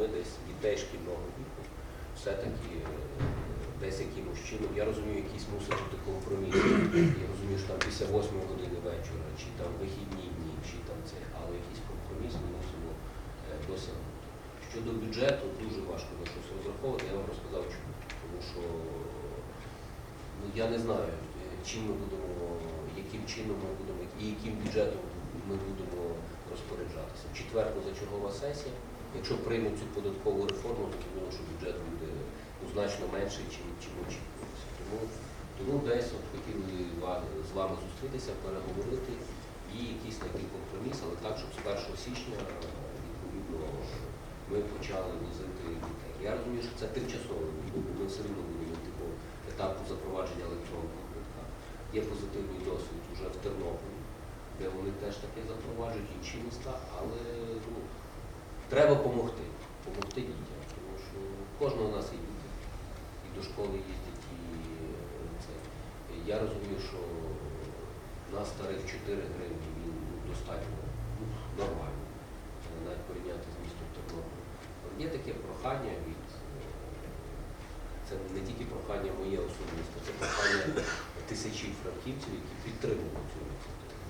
ми десь дітей шкільного віку все-таки е, десь якимось чином, я розумію, якийсь мусить бути компроміс. Я розумію, що там після 8 години вечора, чи там вихідні дні, чи там це, але якийсь компроміс ми мусимо е, досягнути. Щодо бюджету, дуже важко на щось розраховувати, я вам розказав чому. Тому що ну, я не знаю, е, чим ми будемо, яким чином ми будемо, і яким бюджетом ми будемо розпоряджатися. В четвер позачергова сесія. Якщо приймуть цю податкову реформу, то думаю, що бюджет буде значно менший, чим, чим очікувалося. Тому, тому десь от хотіли з вами зустрітися, переговорити і якийсь знайти компроміс, але так, щоб з 1 січня е, відповідно ми почали возити дітей. Я розумію, що це тимчасово, ми все одно будемо по етапу запровадження електронного квитка. Є позитивний досвід вже в Тернополі, де вони теж таке запроваджують інші міста, але ну, треба допомогти, допомогти дітям, тому що кожного у нас є діти, і до школи їздять, і е, це. Я розумію, що на старих 4 гривні він достатньо ну, нормально, е, навіть порівняти з містом Тернополь. Є таке прохання від е, це не тільки прохання моє особисте, це прохання тисячі франківців, які підтримують цю ініціативу.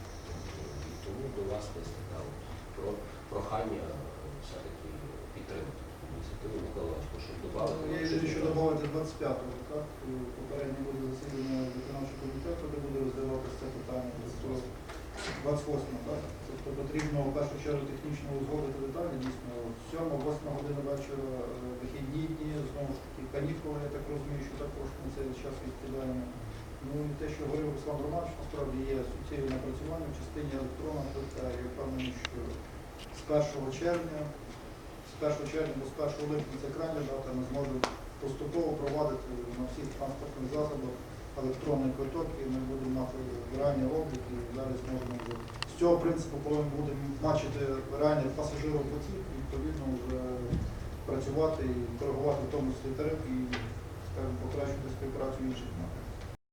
Тому до вас десь така про прохання все-таки підтримати цю ініціативу Миколаївську, щоб додати. Ну, Я ще що додати 25-го, так? Попередньо буде засідання виконавчого комітету, де буде роздаватися це питання. Тобто 28 так? Тобто потрібно в першу чергу технічно узгодити деталі, дійсно 7-8 година вечора, е, вихідні дні, знову ж таки канікули, я так розумію, що також на цей час відкидаємо. Ну і те, що говорив Руслан Романович, насправді є суттєві напрацювання в частині електронного квитка. Я впевнений, що з 1 червня з 1 червня до 1 липня це крайня дата, ми зможемо поступово провадити на всіх транспортних засобах електронний квиток і ми будемо мати реальний облік і далі зможемо з цього принципу, коли ми будемо бачити реальний пасажиропотік, відповідно вже працювати і коригувати в тому числі тариф і скажімо, покращити співпрацю інших напрямків.